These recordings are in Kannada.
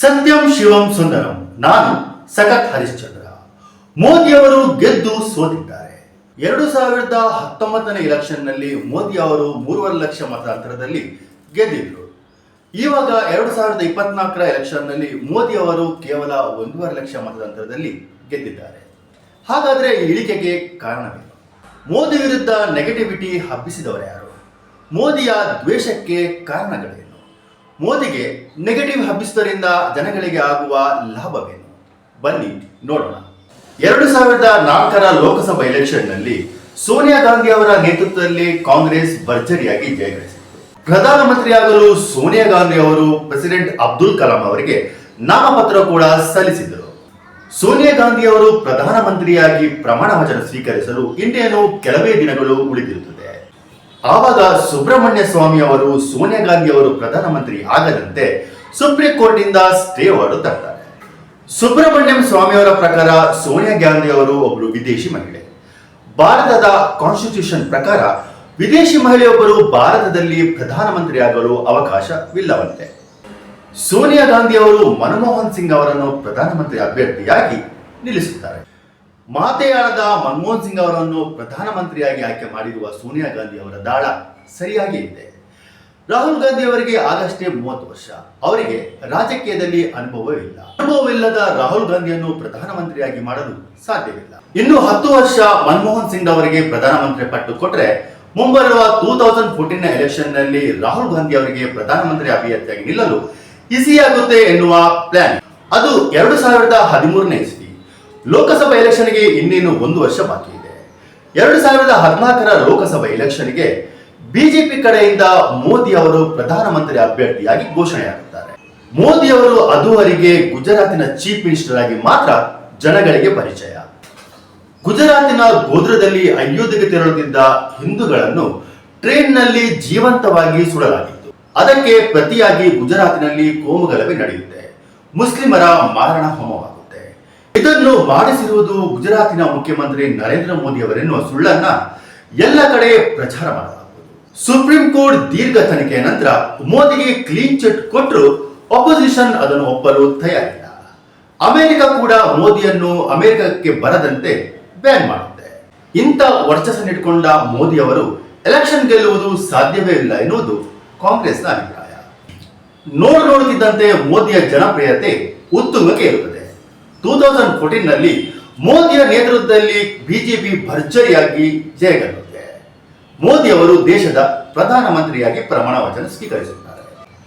ಸತ್ಯಂ ಶಿವಂ ಸುಂದರಂ, ನಾನು ಸಖತ್ ಹರಿಶ್ಚಂದ್ರ. ಮೋದಿಯವರು ಗೆದ್ದು ಸೋತಿದ್ದಾರೆ. ಎರಡು ಸಾವಿರದ ಹತ್ತೊಂಬತ್ತನೇ ಎಲೆಕ್ಷನ್ನಲ್ಲಿ ಮೋದಿ ಅವರು ಮೂರುವರೆ ಲಕ್ಷ ಮತಾಂತರದಲ್ಲಿ ಗೆದ್ದಿದ್ರು ಇವಾಗ ಎರಡು ಸಾವಿರದ ಇಪ್ಪತ್ನಾಲ್ಕರ ಎಲೆಕ್ಷನ್ನಲ್ಲಿ ಮೋದಿ ಅವರು ಕೇವಲ ಒಂದೂವರೆ ಲಕ್ಷ ಮತದಂತರದಲ್ಲಿ ಗೆದ್ದಿದ್ದಾರೆ. ಹಾಗಾದ್ರೆ ಈ ಇಳಿಕೆಗೆ ಕಾರಣವೇನು? ಮೋದಿ ವಿರುದ್ಧ ನೆಗೆಟಿವಿಟಿ ಹಬ್ಬಿಸಿದವರು ಯಾರು? ಮೋದಿಯ ದ್ವೇಷಕ್ಕೆ ಕಾರಣಗಳೇನು? ಮೋದಿಗೆ ನೆಗೆಟಿವ್ ಹಬ್ಬಿಸುವುದರಿಂದ ಜನಗಳಿಗೆ ಆಗುವ ಲಾಭವೇನು? ಬನ್ನಿ ನೋಡೋಣ. ಎರಡು ಸಾವಿರದ ನಾಲ್ಕರ ಲೋಕಸಭಾ ಎಲೆಕ್ಷನ್ನಲ್ಲಿ ಸೋನಿಯಾ ಗಾಂಧಿ ಅವರ ನೇತೃತ್ವದಲ್ಲಿ ಕಾಂಗ್ರೆಸ್ ಭರ್ಜರಿಯಾಗಿ ಜಯಗಳಿಸಿತು ಪ್ರಧಾನಮಂತ್ರಿಯಾಗಲು ಸೋನಿಯಾ ಗಾಂಧಿ ಅವರು ಪ್ರೆಸಿಡೆಂಟ್ ಅಬ್ದುಲ್ ಕಲಾಂ ಅವರಿಗೆ ನಾಮಪತ್ರ ಕೂಡ ಸಲ್ಲಿಸಿದರು ಸೋನಿಯಾ ಗಾಂಧಿ ಅವರು ಪ್ರಧಾನಮಂತ್ರಿಯಾಗಿ ಪ್ರಮಾಣ ವಚನ ಸ್ವೀಕರಿಸಲು ಇನ್ನೇನು ಕೆಲವೇ ದಿನಗಳು ಉಳಿದಿರುತ್ತದೆ ಆವಾಗ ಸುಬ್ರಹ್ಮಣ್ಯ ಸ್ವಾಮಿ ಅವರು, ಸೋನಿಯಾ ಗಾಂಧಿ ಅವರು ಪ್ರಧಾನಮಂತ್ರಿ ಆಗದಂತೆ ಸುಪ್ರೀಂ ಕೋರ್ಟ್ ಇಂದ ಸ್ಟೇ ಅವರು ತರ್ತಾರೆ. ಸುಬ್ರಹ್ಮಣ್ಯಂ ಸ್ವಾಮಿ ಅವರ ಪ್ರಕಾರ ಸೋನಿಯಾ ಗಾಂಧಿ ಅವರು ಒಬ್ಬರು ವಿದೇಶಿ ಮಹಿಳೆ. ಭಾರತದ ಕಾನ್ಸ್ಟಿಟ್ಯೂಷನ್ ಪ್ರಕಾರ ವಿದೇಶಿ ಮಹಿಳೆಯೊಬ್ಬರು ಭಾರತದಲ್ಲಿ ಪ್ರಧಾನಮಂತ್ರಿ ಆಗಲು ಅವಕಾಶವಿಲ್ಲವಂತೆ. ಸೋನಿಯಾ ಗಾಂಧಿ ಅವರು ಮನಮೋಹನ್ ಸಿಂಗ್ ಅವರನ್ನು ಪ್ರಧಾನಮಂತ್ರಿ ಅಭ್ಯರ್ಥಿಯಾಗಿ ನಿಲ್ಲಿಸುತ್ತಾರೆ. ಮಾತೆಯಾಳದ ಮನಮೋಹನ್ ಸಿಂಗ್ ಅವರನ್ನು ಪ್ರಧಾನಮಂತ್ರಿಯಾಗಿ ಆಯ್ಕೆ ಮಾಡಿರುವ ಸೋನಿಯಾ ಗಾಂಧಿ ಅವರ ದಾಳ ಸರಿಯಾಗಿ ಇದೆ. ರಾಹುಲ್ ಗಾಂಧಿ ಅವರಿಗೆ ಆಗಷ್ಟೇ ಮೂವತ್ತು ವರ್ಷ. ಅವರಿಗೆ ರಾಜಕೀಯದಲ್ಲಿ ಅನುಭವವಿಲ್ಲ ಅನುಭವವಿಲ್ಲದ ರಾಹುಲ್ ಗಾಂಧಿಯನ್ನು ಪ್ರಧಾನಮಂತ್ರಿಯಾಗಿ ಮಾಡಲು ಸಾಧ್ಯವಿಲ್ಲ. ಇನ್ನು ಹತ್ತು ವರ್ಷ ಮನಮೋಹನ್ ಸಿಂಗ್ ಅವರಿಗೆ ಪ್ರಧಾನಮಂತ್ರಿ ಪಟ್ಟು ಕೊಟ್ರೆ ಮುಂಬರುವ ಟೂ ತೌಸಂಡ್ ಫೋರ್ಟೀನ್ ಎಲೆಕ್ಷನ್ನಲ್ಲಿ ರಾಹುಲ್ ಗಾಂಧಿ ಅವರಿಗೆ ಪ್ರಧಾನಮಂತ್ರಿ ಅಭ್ಯರ್ಥಿಯಾಗಿ ನಿಲ್ಲಲು ಈಸಿಯಾಗುತ್ತೆ ಎನ್ನುವ ಪ್ಲಾನ್. ಅದು ಎರಡು ಸಾವಿರದ ಹದಿಮೂರನೇ ಲೋಕಸಭಾ ಎಲೆಕ್ಷನ್ಗೆ ಇನ್ನೇನು ಒಂದು ವರ್ಷ ಬಾಕಿ ಇದೆ. ಎರಡು ಸಾವಿರದ ಹದಿನಾಲ್ಕರ ಲೋಕಸಭಾ ಎಲೆಕ್ಷನ್ಗೆ ಬಿಜೆಪಿ ಕಡೆಯಿಂದ ಮೋದಿ ಅವರು ಪ್ರಧಾನಮಂತ್ರಿ ಅಭ್ಯರ್ಥಿಯಾಗಿ ಘೋಷಣೆಯಾಗುತ್ತಾರೆ. ಮೋದಿ ಅವರು ಅದುವರೆಗೆ ಗುಜರಾತಿನ ಚೀಫ್ ಮಿನಿಸ್ಟರ್ ಆಗಿ ಮಾತ್ರ ಜನಗಳಿಗೆ ಪರಿಚಯ. ಗುಜರಾತಿನ ಗೋದ್ರದಲ್ಲಿ ಅಯೋಧ್ಯೆಗೆ ತೆರಳುತ್ತಿದ್ದ ಹಿಂದೂಗಳನ್ನು ಟ್ರೈನ್ನಲ್ಲಿ ಜೀವಂತವಾಗಿ ಸುಡಲಾಗಿತ್ತು. ಅದಕ್ಕೆ ಪ್ರತಿಯಾಗಿ ಗುಜರಾತಿನಲ್ಲಿ ಕೋಮುಗಲಭೆ ನಡೆಯುತ್ತೆ. ಮುಸ್ಲಿಮರ ಮಾರಣ ಹೋಮವಾಗುತ್ತೆ ಇದನ್ನು ಮಾಡಿಸಿರುವುದು ಗುಜರಾತಿನ ಮುಖ್ಯಮಂತ್ರಿ ನರೇಂದ್ರ ಮೋದಿ ಅವರೆನ್ನುವ ಸುಳ್ಳನ್ನ ಎಲ್ಲ ಕಡೆ ಪ್ರಚಾರ ಮಾಡಲಾಗುವುದು. ಸುಪ್ರೀಂ ಕೋರ್ಟ್ ದೀರ್ಘ ತನಿಖೆಯ ನಂತರ ಮೋದಿಗೆ ಕ್ಲೀನ್ ಚಿಟ್ ಕೊಟ್ಟರು ಅಪೋಸಿಷನ್ ಅದನ್ನು ಒಪ್ಪಲು ತಯಾರಿಲ್ಲ. ಅಮೆರಿಕ ಕೂಡ ಮೋದಿಯನ್ನು ಅಮೆರಿಕಕ್ಕೆ ಬರದಂತೆ ಬ್ಯಾನ್ ಮಾಡುತ್ತೆ ಇಂಥ ವರ್ಚಸ್ಸನ್ನಿಟ್ಕೊಂಡ ಮೋದಿ ಅವರು ಎಲೆಕ್ಷನ್ ಗೆಲ್ಲುವುದು ಸಾಧ್ಯವೇ ಇಲ್ಲ ಎನ್ನುವುದು ಕಾಂಗ್ರೆಸ್ನ ಅಭಿಪ್ರಾಯ. ನೋಡ್ ನೋಡುತ್ತಿದ್ದಂತೆ ಮೋದಿಯ ಜನಪ್ರಿಯತೆ ಉತ್ತುಂಗಕ್ಕೆ ಇರುತ್ತದೆ ಟೂ ತೌಸಂಡ್ ಫೋರ್ಟೀನ್ನಲ್ಲಿ ಮೋದಿಯ ನೇತೃತ್ವದಲ್ಲಿ ಬಿಜೆಪಿ ಭರ್ಜರಿಯಾಗಿ ಜಯಗಳಿದೆ ಮೋದಿ ಅವರು ದೇಶದ ಪ್ರಧಾನಮಂತ್ರಿಯಾಗಿ ಪ್ರಮಾಣ ವಚನ ಸ್ವೀಕರಿಸುತ್ತಾರೆ.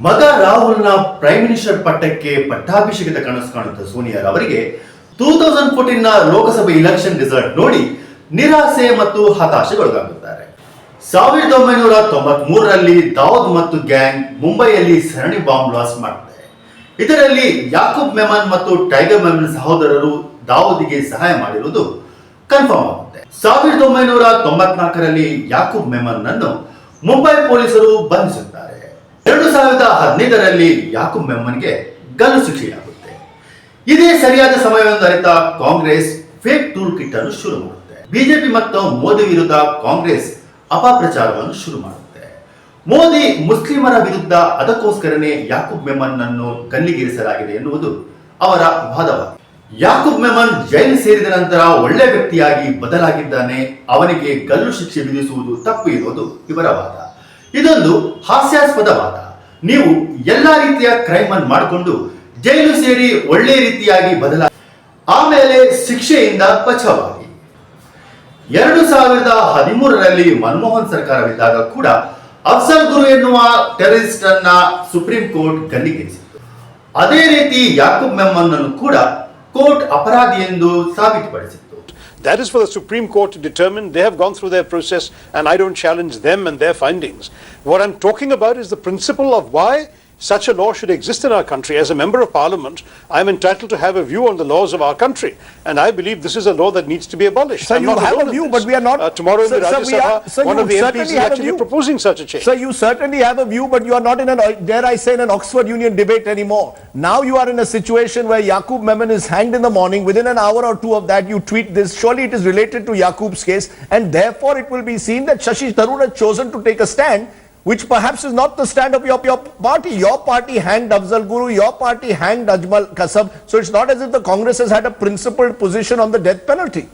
ಮಗ ರಾಹುಲ್ನ ಪ್ರೈಮ್ ಮಿನಿಸ್ಟರ್ ಪಟ್ಟಕ್ಕೆ ಪಟ್ಟಾಭಿಷೇಕದ ಕನಸು ಕಾಣುತ್ತ ಸೋನಿಯಾ ಅವರಿಗೆ ಟೂ ತೌಸಂಡ್ ಫೋರ್ಟೀನ್ನ ಲೋಕಸಭೆ ಇಲೆಕ್ಷನ್ ರಿಸಲ್ಟ್ ನೋಡಿ ನಿರಾಸೆ ಮತ್ತು ಹತಾಶೆಗೊಳಗಾಗುತ್ತಾರೆ. ಸಾವಿರದ ಒಂಬೈನೂರ ತೊಂಬತ್ ಮೂರರಲ್ಲಿ ದಾವೂದ್ ಮತ್ತು ಗ್ಯಾಂಗ್ ಮುಂಬೈಯಲ್ಲಿ ಸರಣಿ ಬಾಂಬ್ ಬ್ಲಾಸ್ಟ್ ಮಾಡುತ್ತೆ ಇದರಲ್ಲಿ ಯಾಕೂಬ್ ಮೆಮನ್ ಮತ್ತು ಟೈಗರ್ ಮೆಮನ್ ಸಹೋದರರು ದಾವೂದಿಗೆ ಸಹಾಯ ಮಾಡಿರುವುದು ಕನ್ಫರ್ಮ್ ಆಗುತ್ತೆ. ಸಾವಿರದ ಒಂಬೈನೂರ ತೊಂಬತ್ನಾಲ್ಕರಲ್ಲಿ ಯಾಕೂಬ್ ಮೆಮನ್ ಅನ್ನು ಮುಂಬೈ ಪೊಲೀಸರು ಬಂಧಿಸುತ್ತಾರೆ. ಎರಡು ಸಾವಿರದ ಹದಿನೈದರಲ್ಲಿ ಯಾಕೂಬ್ ಮೆಮನ್ಗೆ ಗಲ್ಲು ಶಿಕ್ಷೆಯಾಗುತ್ತೆ ಇದೇ ಸರಿಯಾದ ಸಮಯವೆಂದು ಅರಿತ ಕಾಂಗ್ರೆಸ್ ಫೇಕ್ ಟೂಲ್ ಕಿಟ್ ಅನ್ನು ಶುರು ಮಾಡುತ್ತೆ. ಬಿಜೆಪಿ ಮತ್ತು ಮೋದಿ ವಿರುದ್ಧ ಕಾಂಗ್ರೆಸ್ ಅಪಪ್ರಚಾರವನ್ನು ಶುರು ಮಾಡುತ್ತೆ. ಮೋದಿ ಮುಸ್ಲಿಮರ ವಿರುದ್ಧ ಅದಕ್ಕೋಸ್ಕರನೇ ಯಾಕೂಬ್ ಮೆಮನ್ ಅನ್ನು ಕಲ್ಲಿಗೇರಿಸಲಾಗಿದೆ ಎನ್ನುವುದು ಅವರ ವಾದವಾಗಿದೆ. ಯಾಕೂಬ್ ಮೆಮನ್ ಜೈಲು ಸೇರಿದ ನಂತರ ಒಳ್ಳೆ ವ್ಯಕ್ತಿಯಾಗಿ ಬದಲಾಗಿದ್ದಾನೆ, ಅವನಿಗೆ ಗಲ್ಲು ಶಿಕ್ಷೆ ವಿಧಿಸುವುದು ತಪ್ಪು ಇರುವುದು ಇವರ ವಾದ. ಇದೊಂದು ಹಾಸ್ಯಾಸ್ಪದ ವಾದ. ನೀವು ಎಲ್ಲಾ ರೀತಿಯ ಕ್ರೈಮ್ ಅನ್ನು ಮಾಡಿಕೊಂಡು ಜೈಲು ಸೇರಿ ಒಳ್ಳೆ ರೀತಿಯಾಗಿ ಬದಲಾ ಆಮೇಲೆ ಶಿಕ್ಷೆಯಿಂದ ಪಚವಾಗಿ. ಎರಡು ಸಾವಿರದ ಹದಿಮೂರರಲ್ಲಿ ಮನಮೋಹನ್ ಸರ್ಕಾರವಿದ್ದಾಗ ಕೂಡ ಅಫ್ಸಲ್ ಗುರು ಎನ್ನುವ ಟೆರರಿಸ್ಟ್ ಅನ್ನ ಸುಪ್ರೀಂ ಕೋರ್ಟ್ ಗಲ್ಲಿಗೇರಿಸಿತ್ತು ಅದೇ ರೀತಿ ಯಾಕೂಬ್ ಮೆಮ್ಮನ್ ಅನ್ನು ಕೂಡ ಕೋರ್ಟ್ ಅಪರಾಧಿ ಎಂದು ಸಾಬೀತುಪಡಿಸಿತ್ತು That is for the Supreme Court to determine. They have gone through their process, and I don't challenge them and their findings. What I'm talking about is the principle of why such a law should exist in our country. As a member of parliament, I'm entitled to have a view on the laws of our country, and I believe this is a law that needs to be abolished. Sir, I'm you have a view, but we are not- Uh, tomorrow in the sir, Rajya Sabha, sir, one of the MPs is actually proposing such a change. Sir, you certainly have a view, but you are not in an, dare I say, in an Oxford Union debate anymore. Now you are in a situation where Yaqub Memon is hanged in the morning. Within an hour or two of that, you tweet this. Surely it is related to Yaqub's case, and therefore it will be seen that Shashi Tharoor has chosen to take a stand which perhaps is not the stand of your, your party. Your party hanged Afzal Guru, your party hanged Ajmal Kasab. So it's not as if the Congress has had a principled position on the death penalty.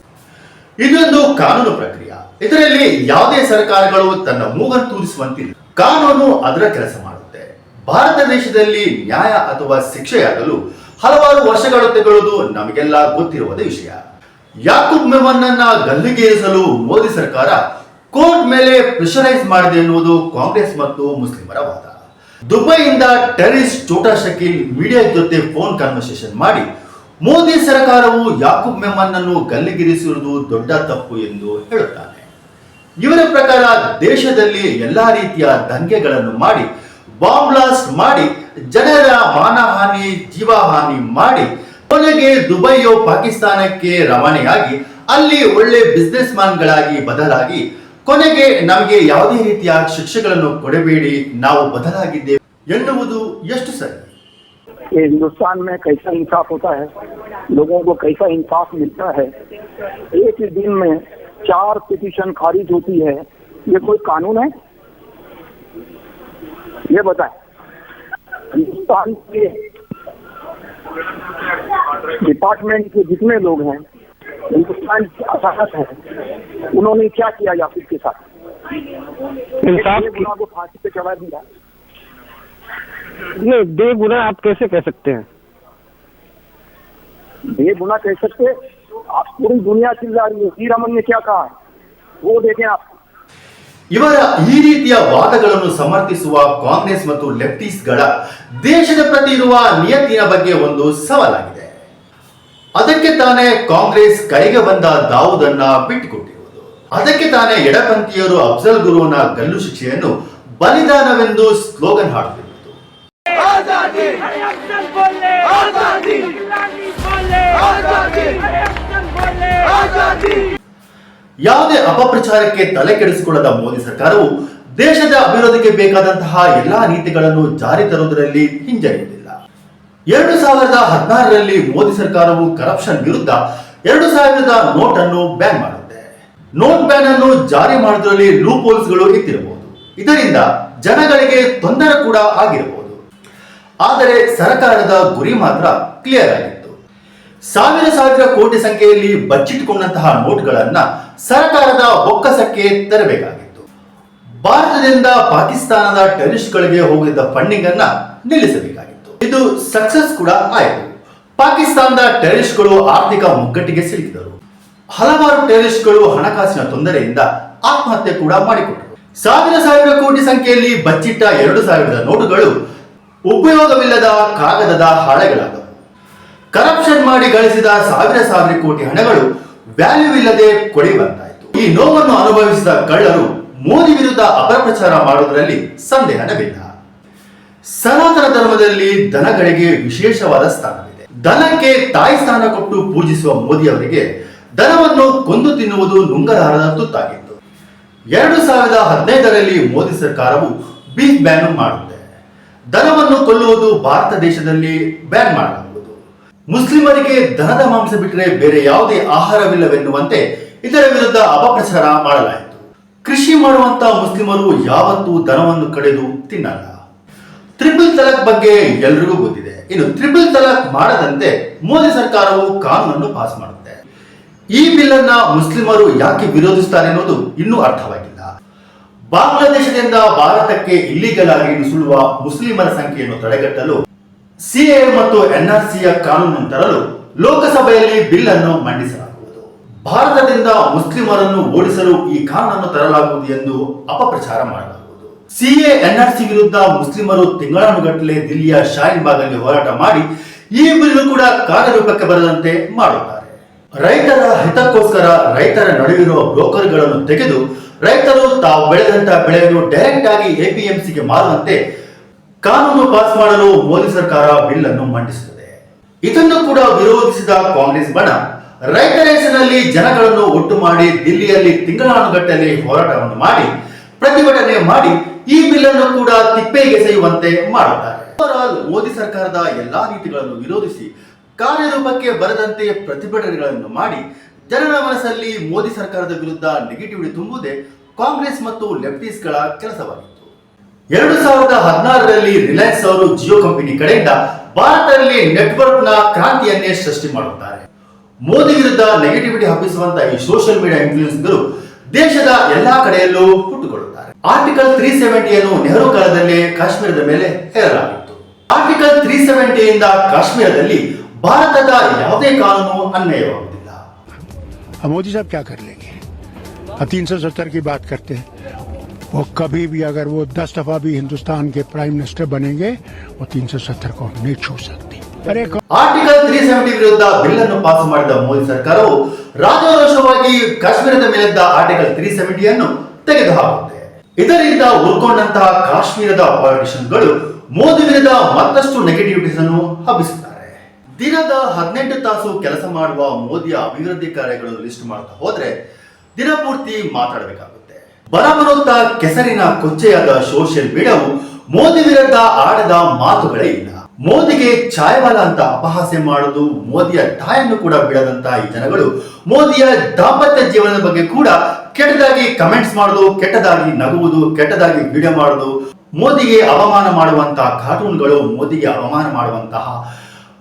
ಇದೊಂದು ಕಾನೂನು ಪ್ರಕ್ರಿಯೆ ಇದರಲ್ಲಿ ಯಾವುದೇ ಸರ್ಕಾರಗಳು ತನ್ನ ಮೂಗನ್ನು ತೂರಿಸುವಂತಿಲ್ಲ ಕಾನೂನು ಅದರ ಕೆಲಸ ಮಾಡುತ್ತೆ ಭಾರತ ದೇಶದಲ್ಲಿ ನ್ಯಾಯ ಅಥವಾ ಶಿಕ್ಷೆಯಾಗಲು ಹಲವಾರು ವರ್ಷಗಳು ತೆಗೊಳ್ಳುವುದು ನಮಗೆಲ್ಲ ಗೊತ್ತಿರುವುದೇ ವಿಷಯ ಯಾಕೂಬ್ ಮೆಮನ್ನನ್ನ ಗಲ್ಲಿಗೇರಿಸಲು ಮೋದಿ ಸರ್ಕಾರ ಕೋರ್ಟ್ ಮೇಲೆ ಪ್ರೆಷರೈಸ್ ಮಾಡಿದೆ ಎನ್ನುವುದು ಕಾಂಗ್ರೆಸ್ ಮತ್ತು ಮುಸ್ಲಿಮರ ವಾದ. ದುಬೈಯಿಂದ ಟೆರಿಸ್ ಚೋಟಾ ಶಕೀಲ್ ಮೀಡಿಯಾ ಜೊತೆ ಫೋನ್ ಕನ್ವರ್ಸೇಷನ್ ಮಾಡಿ, ಮೋದಿ ಸರ್ಕಾರವು ಯಾಕೂಬ್ ಮೆಮನ್ನನ್ನು ಗಲ್ಲಿಗಿರಿಸಿರುವುದು ದೊಡ್ಡ ತಪ್ಪು ಎಂದು ಹೇಳುತ್ತಾನೆ. ಇವರ ಪ್ರಕಾರ ದೇಶದಲ್ಲಿ ಎಲ್ಲಾ ರೀತಿಯ ದಂಗೆಗಳನ್ನು ಮಾಡಿ ಬಾಂಬ್ ಬ್ಲಾಸ್ಟ್ ಮಾಡಿ, ಜನರ ಮಾನಹಾನಿ, ಜೀವಹಾನಿ ಮಾಡಿ, ಕೊನೆಗೆ ದುಬೈಯು ಪಾಕಿಸ್ತಾನಕ್ಕೆ ರವಾನೆಯಾಗಿ, ಅಲ್ಲಿ ಒಳ್ಳೆ ಬಿಸ್ನೆಸ್ ಮ್ಯಾನ್ಗಳಾಗಿ ಬದಲಾಗಿ ಕೊನೆಗೆ ನಮಗೆ ಯಾವುದೇ ರೀತಿಯ ಶಿಕ್ಷೆಗಳನ್ನು ಕೊಡಬೇಡಿ ನಾವು ಬದಲಾಗಿದ್ದೇವೆ ಎನ್ನುವುದು ಎಷ್ಟು ಸರಿ कि हिंदुस्तान में कैसा इंसाफ होता है लोगों को कैसा इंसाफ मिलता है एक ही दिन में चार पिटीशन खारिज होती है ये कोई कानून है ये बताएं हिंदुस्तान के डिपार्टमेंट के जितने लोग हैं हिंदुस्तान की अदालत है उन्होंने क्या किया याकूब के साथ इंसाफ एक गुना को फांसी पे चढ़ा दिया नहीं बेगुनाह आप कैसे कह सकते हैं ये गुना कह सकते आप पूरी दुनिया चिल्ला रही है हीर अमन ने क्या कहा है वो देखें आप ಇವರ ಈ ರೀತಿಯ ವಾದಗಳನ್ನು ಸಮರ್ಥಿಸುವ ಕಾಂಗ್ರೆಸ್ ಮತ್ತು ಲೆಫ್ಟಿಸ್ಟ್ಗಳ ದೇಶದ ಪ್ರತಿ ಇರುವ ನಿಯತಿಯ ಬಗ್ಗೆ ಒಂದು ಸವಾಲಾಗಿದೆ ಅದಕ್ಕೆ ತಾನೇ ಕಾಂಗ್ರೆಸ್ ಕೈಗೆ ಬಂದ ದಾವುದನ್ನ ಬಿಟ್ಟುಕೊಟ್ಟಿರುವುದು. ಅದಕ್ಕೆ ತಾನೇ ಎಡಪಂಥೀಯರು ಅಫ್ಜಲ್ ಗುರುವನ ಗಲ್ಲು ಶಿಕ್ಷೆಯನ್ನು ಬಲಿದಾನವೆಂದು ಸ್ಲೋಗನ್ ಹಾಡುತ್ತಿರುವುದು. ಯಾವುದೇ ಅಪಪ್ರಚಾರಕ್ಕೆ ತಲೆ ಕೆಡಿಸಿಕೊಳ್ಳದ ಮೋದಿ ಸರ್ಕಾರವು ದೇಶದ ಅಭಿವೃದ್ಧಿಗೆ ಬೇಕಾದಂತಹ ಎಲ್ಲಾ ನೀತಿಗಳನ್ನು ಜಾರಿ ತರುವುದರಲ್ಲಿ ಹಿಂಜರಿಯುತ್ತಿದೆ ಎರಡು ಸಾವಿರದ ಹದಿನಾರರಲ್ಲಿ ಮೋದಿ ಸರ್ಕಾರವು ಕರಪ್ಷನ್ ವಿರುದ್ಧ ಎರಡು ಸಾವಿರದ ನೋಟ್ ಅನ್ನು ಬ್ಯಾನ್ ಮಾಡುತ್ತೆ. ನೋಟ್ ಬ್ಯಾನ್ ಅನ್ನು ಜಾರಿ ಮಾಡುವುದರಲ್ಲಿ ಲೂಪೋಲ್ಸ್ಗಳು ಇತ್ತಿರಬಹುದು ಇದರಿಂದ ಜನಗಳಿಗೆ ತೊಂದರೆ ಕೂಡ ಆಗಿರಬಹುದು. ಆದರೆ ಸರ್ಕಾರದ ಗುರಿ ಮಾತ್ರ ಕ್ಲಿಯರ್ ಆಗಿತ್ತು. ಸಾವಿರ ಸಾವಿರ ಕೋಟಿ ಸಂಖ್ಯೆಯಲ್ಲಿ ಬಚ್ಚಿಟ್ಟುಕೊಂಡಂತಹ ನೋಟ್ಗಳನ್ನ ಸರ್ಕಾರದ ಒಕ್ಕಸಕ್ಕೆ ತರಬೇಕಾಗಿತ್ತು. ಭಾರತದಿಂದ ಪಾಕಿಸ್ತಾನದ ಟೆರಿಸ್ಟ್ಗಳಿಗೆ ಹೋಗಿದ್ದ ಫಂಡಿಂಗ್ ಅನ್ನ ನಿಲ್ಲಿಸಬೇಕಾಗಿತ್ತು. ಇದು ಸಕ್ಸಸ್ ಕೂಡ ಆಯಿತು. ಪಾಕಿಸ್ತಾನದ ಟೆರರಿಸ್ಟ್ಗಳು ಆರ್ಥಿಕ ಮುಗ್ಗಟ್ಟಿಗೆ ಸಿಲುಕಿದರು. ಹಲವಾರು ಟೆರರಿಸ್ಟ್ಗಳು ಹಣಕಾಸಿನ ತೊಂದರೆಯಿಂದ ಆತ್ಮಹತ್ಯೆ ಕೂಡ ಮಾಡಿಕೊಂಡರು ಸಾವಿರ ಸಾವಿರ ಕೋಟಿ ಸಂಖ್ಯೆಯಲ್ಲಿ ಬಚ್ಚಿಟ್ಟ ಎರಡು ಸಾವಿರದ ನೋಟುಗಳು ಉಪಯೋಗವಿಲ್ಲದ ಕಾಗದದ ಹಾಳೆಗಳಾದವು. ಕರಪ್ಷನ್ ಮಾಡಿ ಗಳಿಸಿದ ಸಾವಿರ ಸಾವಿರ ಕೋಟಿ ಹಣಗಳು ವ್ಯಾಲ್ಯೂ ಇಲ್ಲದೆ ಕೊಡಿ ಬಂತಾಯಿತು ಈ ನೋವನ್ನು ಅನುಭವಿಸಿದ ಕಳ್ಳರು ಮೋದಿ ವಿರುದ್ಧ ಅಪಪ್ರಚಾರ ಮಾಡುವುದರಲ್ಲಿ ಸಂದೇಹನವಿಲ್ಲ ಸನಾತನ ಧರ್ಮದಲ್ಲಿ ದನಗಳಿಗೆ ವಿಶೇಷವಾದ ಸ್ಥಾನವಿದೆ. ದನಕ್ಕೆ ತಾಯಿ ಸ್ಥಾನ ಕೊಟ್ಟು ಪೂಜಿಸುವ ಮೋದಿ ಅವರಿಗೆ ದನವನ್ನು ಕೊಂದು ತಿನ್ನುವುದು ನುಂಗಲಾರದ ತುತ್ತಾಗಿತ್ತು. ಎರಡು ಸಾವಿರದ ಹದಿನೈದರಲ್ಲಿ ಮೋದಿ ಸರ್ಕಾರವು ಬೀಫ್ ಬ್ಯಾನ್ ಮಾಡುತ್ತೆ. ದನವನ್ನು ಕೊಲ್ಲುವುದು ಭಾರತ ದೇಶದಲ್ಲಿ ಬ್ಯಾನ್ ಮಾಡಲಾಗುವುದು. ಮುಸ್ಲಿಮರಿಗೆ ದನದ ಮಾಂಸ ಬಿಟ್ಟರೆ ಬೇರೆ ಯಾವುದೇ ಆಹಾರವಿಲ್ಲವೆನ್ನುವಂತೆ ಇದರ ವಿರುದ್ಧ ಅಪಪ್ರಚಾರ ಮಾಡಲಾಯಿತು. ಕೃಷಿ ಮಾಡುವಂತಹ ಮುಸ್ಲಿಮರು ಯಾವತ್ತೂ ದನವನ್ನು ಕಡೆದು ತಿನ್ನಲ್ಲ. ತ್ರಿಪಲ್ ತಲಾಕ್ ಬಗ್ಗೆ ಎಲ್ರಿಗೂ ಗೊತ್ತಿದೆ. ಇನ್ನು ತ್ರಿಪಲ್ ತಲಾಕ್ ಮಾಡದಂತೆ ಮೋದಿ ಸರ್ಕಾರವು ಕಾನೂನನ್ನು ಪಾಸ್ ಮಾಡುತ್ತೆ. ಈ ಬಿಲ್ ಅನ್ನ ಮುಸ್ಲಿಮರು ಯಾಕೆ ವಿರೋಧಿಸುತ್ತಾರೆ ಅನ್ನೋದು ಇನ್ನೂ ಅರ್ಥವಾಗಿಲ್ಲ. ಬಾಂಗ್ಲಾದೇಶದಿಂದ ಭಾರತಕ್ಕೆ ಇಲ್ಲಿಗಲ್ ಆಗಿ ನುಸುಳುವ ಮುಸ್ಲಿಮರ ಸಂಖ್ಯೆಯನ್ನು ತಡೆಗಟ್ಟಲು ಸಿಎ ಮತ್ತು ಎನ್ಆರ್ಸಿಯ ಕಾನೂನನ್ನು ತರಲು ಲೋಕಸಭೆಯಲ್ಲಿ ಬಿಲ್ ಅನ್ನು ಮಂಡಿಸಲಾಗುವುದು. ಭಾರತದಿಂದ ಮುಸ್ಲಿಮರನ್ನು ಓಡಿಸಲು ಈ ಕಾನೂನನ್ನು ತರಲಾಗುವುದು ಎಂದು ಅಪಪ್ರಚಾರ ಮಾಡಲಾಗುವುದು ಸಿಎ ಎನ್ಆರ್ಸಿ ವಿರುದ್ಧ ಮುಸ್ಲಿಮರು ತಿಂಗಳಾನುಗಟ್ಟಲೆ ದಿಲ್ಲಿಯ ಶಾಯಿನ್ ಬಾಗಲ್ಲಿ ಹೋರಾಟ ಮಾಡಿ ಈ ಬಿಲ್ ಕೂಡ ಕಾರ್ಯರೂಪಕ್ಕೆ ಬರದಂತೆ ಮಾಡುತ್ತಾರೆ. ರೈತರ ಹಿತಕ್ಕೋಸ್ಕರ ರೈತರ ನಡುವಿರುವ ಬ್ರೋಕರ್ಗಳನ್ನು ತೆಗೆದು ರೈತರು ತಾವು ಬೆಳೆದಂತ ಬೆಳೆಯನ್ನು ಡೈರೆಕ್ಟ್ ಆಗಿ ಎಪಿಎಂಸಿಗೆ ಮಾರುವಂತೆ ಕಾನೂನು ಪಾಸ್ ಮಾಡಲು ಮೋದಿ ಸರ್ಕಾರ ಬಿಲ್ ಅನ್ನು ಮಂಡಿಸುತ್ತದೆ. ಇದನ್ನು ಕೂಡ ವಿರೋಧಿಸಿದ ಕಾಂಗ್ರೆಸ್ ಬಣ ರೈತರ ಹೆಸರಿನಲ್ಲಿ ಜನಗಳನ್ನು ಒಟ್ಟು ಮಾಡಿ ದಿಲ್ಲಿಯಲ್ಲಿ ತಿಂಗಳಾನುಗಟ್ಟಲೆ ಹೋರಾಟವನ್ನು ಮಾಡಿ ಪ್ರತಿಭಟನೆ ಮಾಡಿ ಈ ಬಿಲ್ ಅನ್ನು ಕೂಡ ತಿಪ್ಪೆಗೆ ಎಸೆಯುವಂತೆ ಮಾಡುತ್ತಾರೆ. ಮೋದಿ ಸರ್ಕಾರದ ಎಲ್ಲಾ ನೀತಿಗಳನ್ನು ವಿರೋಧಿಸಿ ಕಾರ್ಯರೂಪಕ್ಕೆ ಬರದಂತೆ ಪ್ರತಿಭಟನೆಗಳನ್ನು ಮಾಡಿ ಜನರ ಮನಸ್ಸಲ್ಲಿ ಮೋದಿ ಸರ್ಕಾರದ ವಿರುದ್ಧ ನೆಗೆಟಿವಿಟಿ ತುಂಬುವುದೇ ಕಾಂಗ್ರೆಸ್ ಮತ್ತು ಲೆಫ್ಟಿಸ್ಟ್ಗಳ ಕೆಲಸವಾಗಿತ್ತು. ಎರಡು ಸಾವಿರದ ಹದಿನಾರರಲ್ಲಿ ರಿಲಯನ್ಸ್ ಅವರು ಜಿಯೋ ಕಂಪನಿ ಕಡೆಯಿಂದ ಭಾರತದಲ್ಲಿ ನೆಟ್ವರ್ಕ್ನ ಕ್ರಾಂತಿಯನ್ನೇ ಸೃಷ್ಟಿ ಮಾಡುತ್ತಾರೆ. ಮೋದಿ ವಿರುದ್ಧ ನೆಗೆಟಿವಿಟಿ ಹಬ್ಬಿಸುವಂತಹ ಈ ಸೋಷಿಯಲ್ ಮೀಡಿಯಾ ಇನ್ಫ್ಲೂಯೆನ್ಸ್ಗಳು ದೇಶದ ಎಲ್ಲಾ ಕಡೆಯಲ್ಲೂ ಹುಟ್ಟುಕೊಳ್ಳುತ್ತಾರೆ ಆರ್ಟಿಕಲ್ ತ್ರೀ ಸೆವೆಂಟಿಯನ್ನು ನೆಹರು ಕಾಲದಲ್ಲೇ ಕಾಶ್ಮೀರದ ಮೇಲೆ ಹೇರಲಾಗಿತ್ತು ಆರ್ಟಿಕಲ್ ತ್ರೀ ಸೆವೆಂಟಿಯಿಂದ ಕಾಶ್ಮೀರದಲ್ಲಿ ಭಾರತದ ಯಾವುದೇ ಕಾನೂನು ಅನ್ವಯವಾಗುವುದಿಲ್ಲ अब मोदी साहब क्या कर लेंगे तीन सौ सत्तर की बात करते हैं वो कभी भी अगर वो दस दफा भी हिंदुस्तान के प्राइम मिनिस्टर बनेंगे वो तीन सौ सत्तर को नहीं छू सकती अरे ಆರ್ಟಿಕಲ್ ತ್ರೀ ಸೆವೆಂಟಿ ವಿರುದ್ಧ ಬಿಲ್ ಅನ್ನು ಪಾಸ್ ಮಾಡಿದ ಮೋದಿ ಸರ್ಕಾರವು ರಾಜಾರೋಷವಾಗಿ ಕಾಶ್ಮೀರದ ಮೇಲಿದ್ದ ಆರ್ಟಿಕಲ್ ತ್ರೀ ಸೆವೆಂಟಿಯನ್ನು ತೆಗೆದುಹಾಕುತ್ತೆ ಇದರಿಂದ ಉಳ್ಕೊಂಡಂತಹ ಕಾಶ್ಮೀರದ ಪಾಲಿಟಿಷಿಯನ್ಗಳು ಮೋದಿ ವಿರುದ್ಧ ಮತ್ತಷ್ಟು ನೆಗೆಟಿವಿಟೀಸ್ ಅನ್ನು ಹಬ್ಬಿಸುತ್ತಾರೆ. ದಿನದ ಹದಿನೆಂಟು ತಾಸು ಕೆಲಸ ಮಾಡುವ ಮೋದಿಯ ಅಭಿವೃದ್ಧಿ ಕಾರ್ಯಗಳು ಲಿಸ್ಟ್ ಮಾಡ್ತಾ ಹೋದ್ರೆ ದಿನಪೂರ್ತಿ ಮಾತಾಡಬೇಕಾಗುತ್ತೆ. ಬರಬರುತ್ತಾ ಕೆಸರಿನ ಕೊಚ್ಚೆಯಾದ ಸೋಷಿಯಲ್ ಮೀಡಿಯಾವು ಮೋದಿ ವಿರುದ್ಧ ಆಡದ ಮಾತುಗಳೇ ಇಲ್ಲ. ಮೋದಿಗೆ ಛಾಯವಾಲ ಅಂತ ಅಪಹಾಸ್ಯ ಮಾಡುವುದು ಮೋದಿಯ ತಾಯನ್ನು ಕೂಡ ಬಿಡದಂತ ಈ ಜನಗಳು. ಮೋದಿಯ ದಾಂಪತ್ಯ ಜೀವನದ ಬಗ್ಗೆ ಕೂಡ ಕೆಟ್ಟದಾಗಿ ಕಮೆಂಟ್ಸ್ ಮಾಡುದು ಕೆಟ್ಟದಾಗಿ ನಗುವುದು, ಕೆಟ್ಟದಾಗಿ ವಿಡಿಯೋ ಮಾಡುದು ಮೋದಿಗೆ ಅವಮಾನ ಮಾಡುವಂತಹ ಕಾರ್ಟೂನ್ಗಳು ಮೋದಿಗೆ ಅವಮಾನ ಮಾಡುವಂತಹ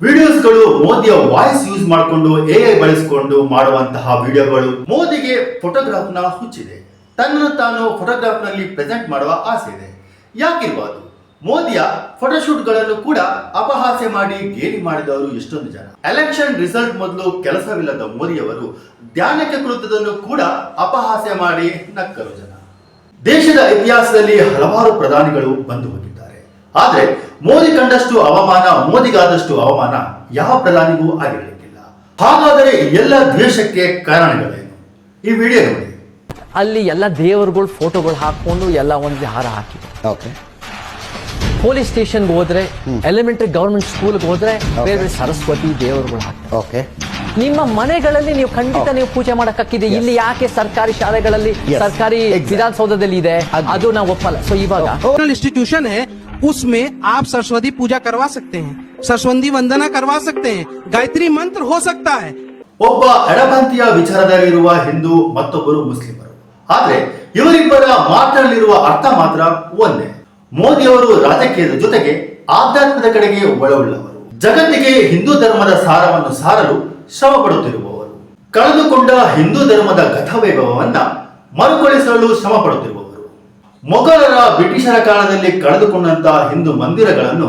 ವಿಡಿಯೋಸ್ಗಳು ಮೋದಿಯ ವಾಯ್ಸ್ ಯೂಸ್ ಮಾಡಿಕೊಂಡು ಎ ಐ ಬಳಸಿಕೊಂಡು ಮಾಡುವಂತಹ ವಿಡಿಯೋಗಳು ಮೋದಿಗೆ ಫೋಟೋಗ್ರಾಫ್ನ ಹುಚ್ಚಿದೆ. ತನ್ನನ್ನು ತಾನು ಫೋಟೋಗ್ರಾಫ್ನಲ್ಲಿ ಪ್ರೆಸೆಂಟ್ ಮಾಡುವ ಆಸೆ ಇದೆ. ಯಾಕಿರ್ಬಾರ್ದು ಮೋದಿಯ ಫೋಟೋಶೂಟ್ಗಳನ್ನು ಕೂಡ ಅಪಹಾಸ್ಯ ಮಾಡಿ ಗೇಲಿ ಮಾಡಿದವರು ಎಷ್ಟೊಂದು ಜನ. ಎಲೆಕ್ಷನ್ ರಿಸಲ್ಟ್ ಮೊದಲು ಕೆಲಸವಿಲ್ಲದ ಮೋದಿಯವರು ಧ್ಯಾನಕ್ಕೆ ಕುಳಿತದನ್ನು ಕೂಡ ಅಪಹಾಸ್ಯ ಮಾಡಿ ನಕ್ಕರು ಜನ. ದೇಶದ ಇತಿಹಾಸದಲ್ಲಿ ಹಲವಾರು ಪ್ರಧಾನಿಗಳು ಬಂದು ಹೋಗಿದ್ದಾರೆ. ಆದರೆ ಮೋದಿ ಕಂಡಷ್ಟು ಅವಮಾನ ಮೋದಿಗಾದಷ್ಟು ಅವಮಾನ ಯಾವ ಪ್ರಧಾನಿಗೂ ಆಗಿರಲಿಕ್ಕಿಲ್ಲ. ಹಾಗಾದರೆ ಎಲ್ಲ ದ್ವೇಷಕ್ಕೆ ಕಾರಣಗಳೇನು? ಈ ವಿಡಿಯೋ ನೋಡಿ. ಅಲ್ಲಿ ಎಲ್ಲ ದೇವರುಗಳು ಫೋಟೋಗಳು ಹಾಕೊಂಡು ಎಲ್ಲ ಒಂದು ಹಾರ ಹಾಕಿ. ಓಕೆ. ಪೊಲೀಸ್ ಸ್ಟೇಷನ್ಗೆ ಹೋದ್ರೆ ಎಲಿಮೆಂಟರಿ ಗವರ್ಮೆಂಟ್ ಸ್ಕೂಲ್ಗೆ ಹೋದ್ರೆ ಬೇರೆ ಬೇರೆ ಸರಸ್ವತಿ ದೇವರುಗಳು ಹಾಕ್ತಾರೆ ಓಕೆ ನಿಮ್ಮ ಮನೆಗಳಲ್ಲಿ ನೀವು ಖಂಡಿತ ನೀವು ಪೂಜೆ ಮಾಡಕ್ಕಾಗಿದೆ ಇಲ್ಲಿ ಯಾಕೆ ಸರ್ಕಾರಿ ಶಾಲೆಗಳಲ್ಲಿ Yes. ಸರ್ಕಾರಿ Exactly. ವಿಧಾನಸೌಧದಲ್ಲಿ ಇದೆ ಅದು ನಾವು ಒಪ್ಪಲ್ಲ ಸೊ ಇವಾಗ नेशनल इंस्टीट्यूशन है उसमें आप सरस्वती पूजा करवा सकते हैं सरस्वती वंदना करवा सकते हैं गायत्री मंत्र हो सकता है ಒಬ್ಬ ಎಡಪಂಥೀಯ ವಿಚಾರದಲ್ಲಿರುವ ಹಿಂದೂ ಮತ್ತೊಬ್ಬರು ಮುಸ್ಲಿಮರು ಆದ್ರೆ ಇವರಿಬ್ಬರ ಮಾತಲ್ಲಿರುವ ಅರ್ಥ ಮಾತ್ರ ಒಂದೇ ಮೋದಿಯವರು ರಾಜಕೀಯದ ಜೊತೆಗೆ ಆಧ್ಯಾತ್ಮದ ಕಡೆಗೆ ಒಳವುಳ್ಳವರು. ಜಗತ್ತಿಗೆ ಹಿಂದೂ ಧರ್ಮದ ಸಾರವನ್ನು ಸಾರಲು ಶ್ರಮ ಪಡುತ್ತಿರುವವರು. ಕಳೆದುಕೊಂಡ ಹಿಂದೂ ಧರ್ಮದ ಗತವೈಭವವನ್ನ ಮರುಕಳಿಸಲು ಶ್ರಮ ಪಡುತ್ತಿರುವವರು. ಮೊಘಲರ ಬ್ರಿಟಿಷರ ಕಾಲದಲ್ಲಿ ಕಳೆದುಕೊಂಡಂತಹ ಹಿಂದೂ ಮಂದಿರಗಳನ್ನು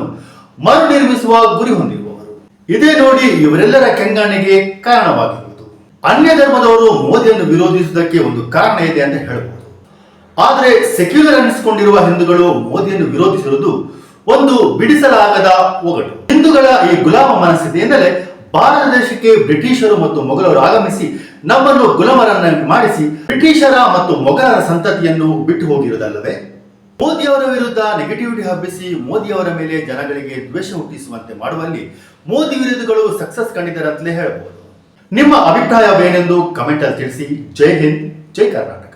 ಮರುನಿರ್ಮಿಸುವ ಗುರಿ ಹೊಂದಿರುವವರು. ಇದೇ ನೋಡಿ ಇವರೆಲ್ಲರ ಕೆಂಗಣ್ಣಿಗೆ ಕಾರಣವಾಗಿರುವುದು. ಅನ್ಯ ಧರ್ಮದವರು ಮೋದಿಯನ್ನು ವಿರೋಧಿಸುವುದಕ್ಕೆ ಒಂದು ಕಾರಣ ಇದೆ ಅಂತ ಹೇಳಬಹುದು. ಆದರೆ ಸೆಕ್ಯುಲರ್ ಅನ್ನಿಸಿಕೊಂಡಿರುವ ಹಿಂದೂಗಳು ಮೋದಿಯನ್ನು ವಿರೋಧಿಸಿರುವುದು ಒಂದು ಬಿಡಿಸಲಾಗದ ಒಗಟು. ಹಿಂದೂಗಳ ಈ ಗುಲಾಮ ಮನಸ್ಥಿತಿಯಿಂದಲೇ ಭಾರತ ದೇಶಕ್ಕೆ ಬ್ರಿಟಿಷರು ಮತ್ತು ಮೊಘಲರು ಆಗಮಿಸಿ ನಮ್ಮನ್ನು ಗುಲಾಮರನ್ನಾಗಿ ಮಾಡಿಸಿ ಬ್ರಿಟಿಷರ ಮತ್ತು ಮೊಘಲರ ಸಂತತಿಯನ್ನು ಬಿಟ್ಟು ಹೋಗಿರುವುದಲ್ಲವೇ ಮೋದಿಯವರ ವಿರುದ್ಧ ನೆಗೆಟಿವಿಟಿ ಹಬ್ಬಿಸಿ ಮೋದಿಯವರ ಮೇಲೆ ಜನಗಳಿಗೆ ದ್ವೇಷ ಹುಟ್ಟಿಸುವಂತೆ ಮಾಡುವಲ್ಲಿ ಮೋದಿ ವಿರೋಧಿಗಳು ಸಕ್ಸಸ್ ಕಂಡಿದ್ದಾರಂತಲೇ ಹೇಳಬಹುದು. ನಿಮ್ಮ ಅಭಿಪ್ರಾಯವೇನೆಂದು ಕಮೆಂಟ್ ಅಲ್ಲಿ ತಿಳಿಸಿ. ಜೈ ಹಿಂದ್, ಜೈ ಕರ್ನಾಟಕ.